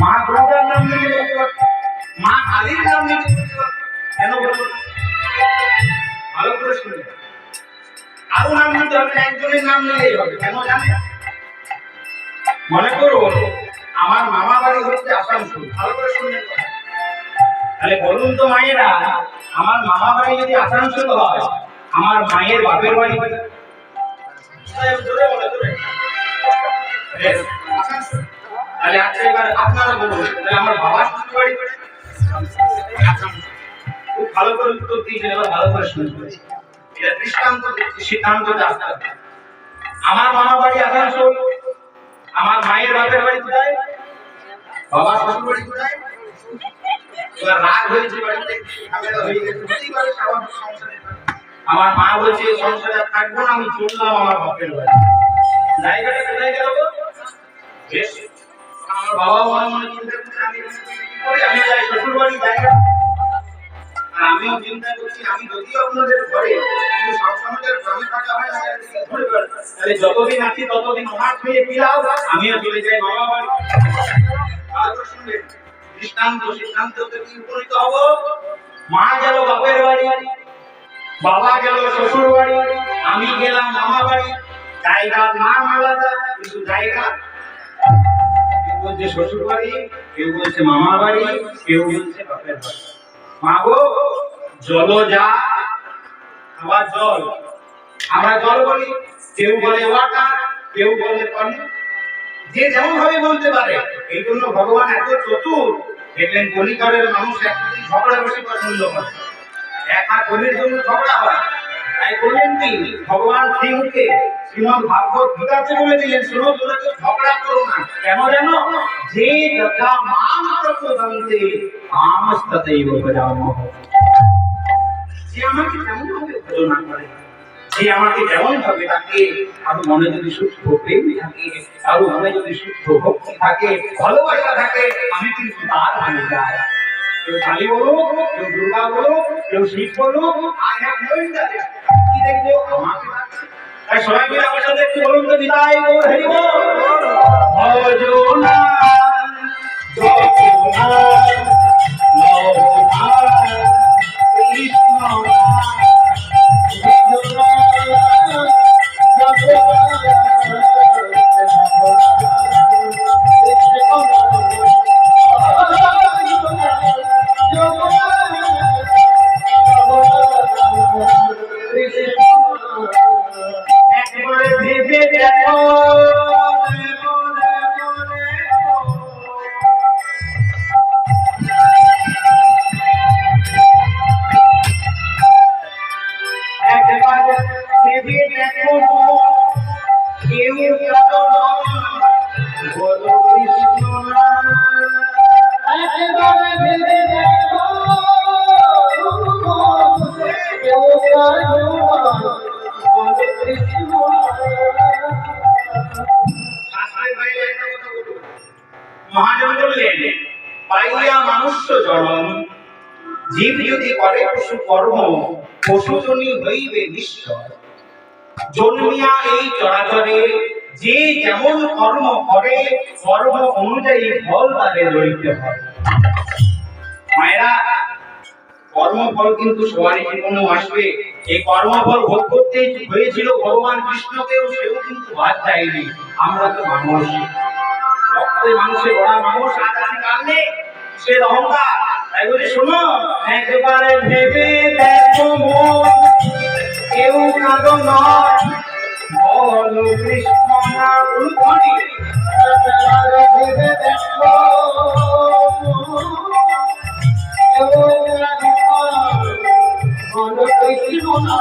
মা দুর্গার নাম পারতো মা কালীর নাম বলব ভালো করে শুনে আরও নাম নিতে হবে একজনের নাম নিলেই হবে, কেন জানে মনে করো, আমার মামা বাড়ি হচ্ছে আসানসোল ভালো করে শুনবেন তাহলে বলুন তো মায়েরা, আমার মামা বাড়ি যদি আসানসোল হয়, আমার মায়ের বাপের বাড়ি? জোরে জোরে। আসানসোল। তাহলে আচ্ছা এবার আপনারা বলুন, তাহলে আমার শ্বশুর বাড়ি? খুব ভালো করে উত্তর দিয়েছেন, এবার ভালো করে শুনতে এটা দৃষ্টান্ত সিদ্ধান্ত আসতে। আমার মামা বাড়ি আসানসোল, আমার মায়ের বাপের বাড়ি কোথায় বাবার শ্বশুর বাড়ি কোথায় এবার বাড়িতে আমার মা বলছে, সংসারে আর থাকব না, আমি চললাম আমার বাপের বাড়ি জায়গাটা কোথায় গেল? বেশ বাবা জায়গা যতদিন আছি, ততদিন আমিও চলে যাই মামা বাড়ি। কি উপনীত হব? মা গেল বাপের বাড়ি, বাবা গেল শ্বশুর বাড়ি আমি গেলাম মামা বাড়ি। জায়গার নাম আলাদা কিন্তু জায়গা। বলছে শ্বশুর বাড়ি, কেউ বলছে মামা বাড়ি, কেউ বলছে বাপের বাড়ি। মা গো, জল যা, আবার জল। আমরা জল বলি, কেউ বলে ওয়াটার, কেউ বলে পানি। যে যেমন ভাবে বলতে পারে, এই জন্য ভগবান এত চতুর। দেখলেন কলিকারের মানুষ একদিন ঝগড়া বেশি পছন্দ করে এক কলির জন্য ঝগড়া হয়। তাই বললেন কি, ভগবান সিংহকে শ্রীমদ ভাগবত গীতাতে বলে দিলেন, শুনো, তোমরা কেউ ঝগড়া করো না। কেন জানো? যে যথা মাম প্রচোদন্তে আমস্ততেই ভজামহ যে আমাকে কেমন ভাবে ভজনা করে, যে আমাকে যেমন ভাবে থাকে আরও মনে যদি সূক্ষ্ম প্রেম থাকে আরও মনে যদি সূক্ষ্ম ভক্তি থাকে, ভালোবাসা থাকে, আমি কিন্তু তার মানে যাই কেউ কালী বলুক, কেউ দুর্গা বলুক, কেউ শিব বলুক, আই হ্যাভ নো ইন্টারেস্ট। দেখব। তাই সবাই মিলে আমার সাথে একটু বলুন তো নিতাই গৌর হরি বল ভজনা জীব যদি করে পশু কর্ম পশুজনী হইবে নিশ্চয়। জন্মিয়া এই চরাচরে যে যেমন কর্ম করে, কর্ম অনুযায়ী ফল তাদের লইতে হয়। মায়েরা, কর্মফল কিন্তু সবারই জীবনেও আসবে। এই কর্মফল ভোগ করতে হয়েছিল ভগবান কৃষ্ণকেও, সেও কিন্তু বাদ যায়নি। আমরা তো মানুষ। রক্তে মানুষের গড়া মানুষ, আজ কাল সে অহংকার। শোনো, একবারে ভেবে দেখো কেউ কাঁদো নয় বলো কৃষ্ণ না উল্ধনি একবারে ভেবে দেখো কেউ কাঁদো নয় বলো কৃষ্ণ না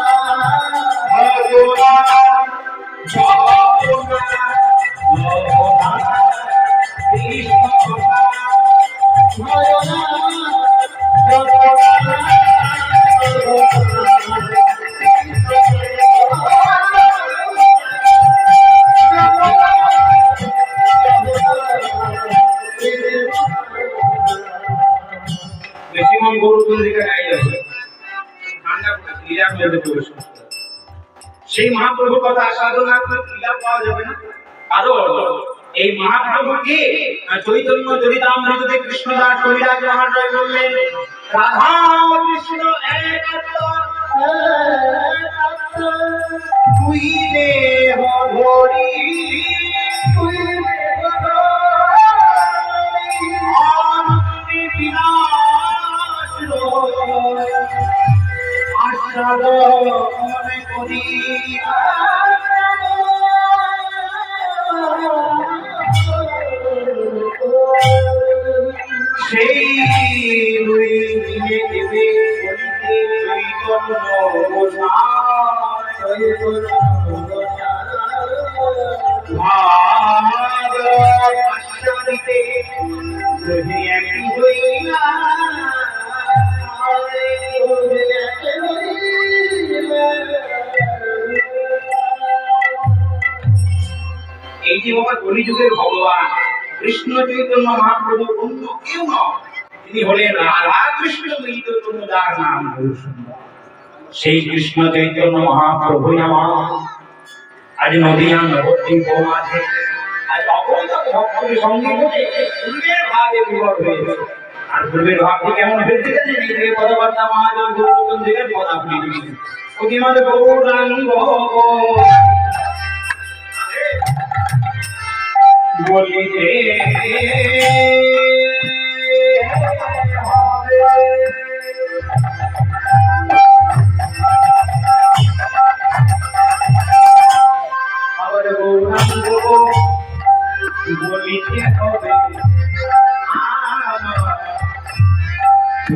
বেশিক্ষণ গরু কোন দিকে গাই যাবে ঠান্ডা ক্রীড়া মেয়েতে প্রবেশ করতে সেই মহাপ্রভুর কথা আস্বাদন না করে ক্রীড়া পাওয়া যাবে না। কারণ এই মহাপ্রভু কি? চৈতন্য চরিতামৃততে কৃষ্ণদাস কবিরাজ মহাশয় বললেন রাধা কৃষ্ণ এক তুই দেহ এই যে বাবা কলিযুগের ভগবান, কৃষ্ণ চৈতন্য মহাপ্রভু অন্য কেউ নয় তিনি হলেন রাধা কৃষ্ণ চৈতন্য, যার নাম গৌরসুন্দর। সেই কৃষ্ণ চৈতন্য মহাপ্রভু আজ নদীয়া নবদ্বীপ মাঝে আজ পূর্বের ভাগে হয়েছে। আর পূর্বের ভাবটি কেমন হয়েছে জানেন? এই অতিমাদ গৌরাঙ্গ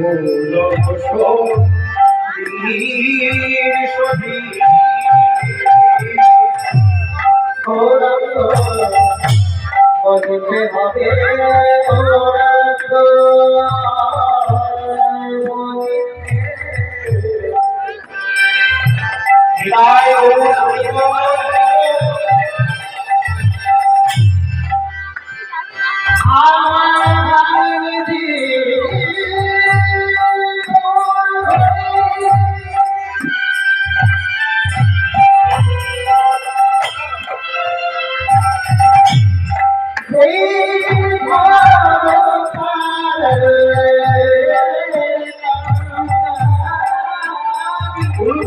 বলতে হবে বিদায়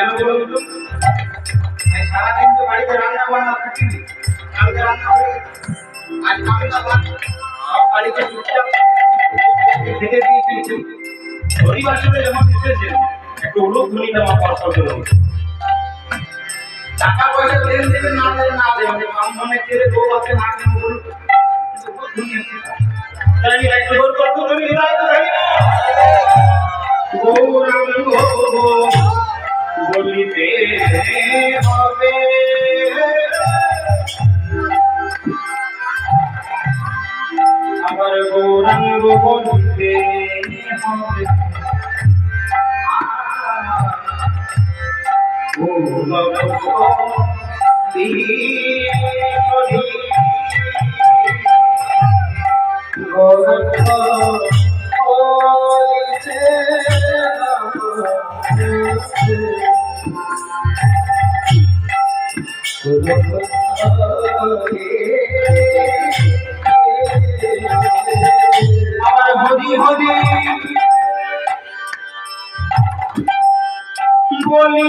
কেন বলুন তো সারাদিন তো বাড়িতে রান্না বান্না থাকিনি কালকে রান্না হয়ে। আজ আমি সব বাড়িতে চুপচাপ করে টাকা পয়সা না দেবেন না দেবেন আমি মনে ছেড়ে বউ আছে না কেন বলুন জানি একটু বল বলিতে হবে। আবার গৌরাঙ্গ বলিতে হবে। Oh, আমার হরি বলি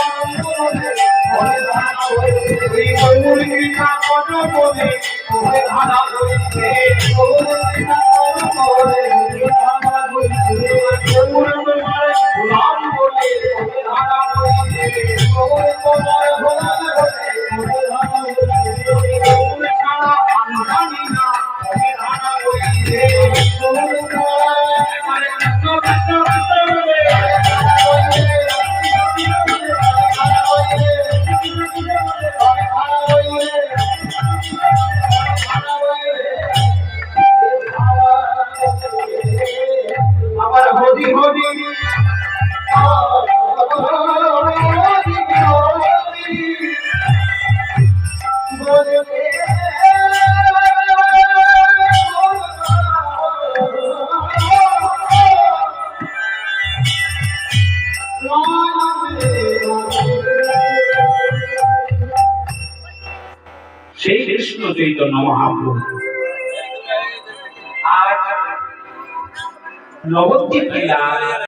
ধারা চৈতন্য মহাপ্রভু। আজ নবদ্বীপ জেলা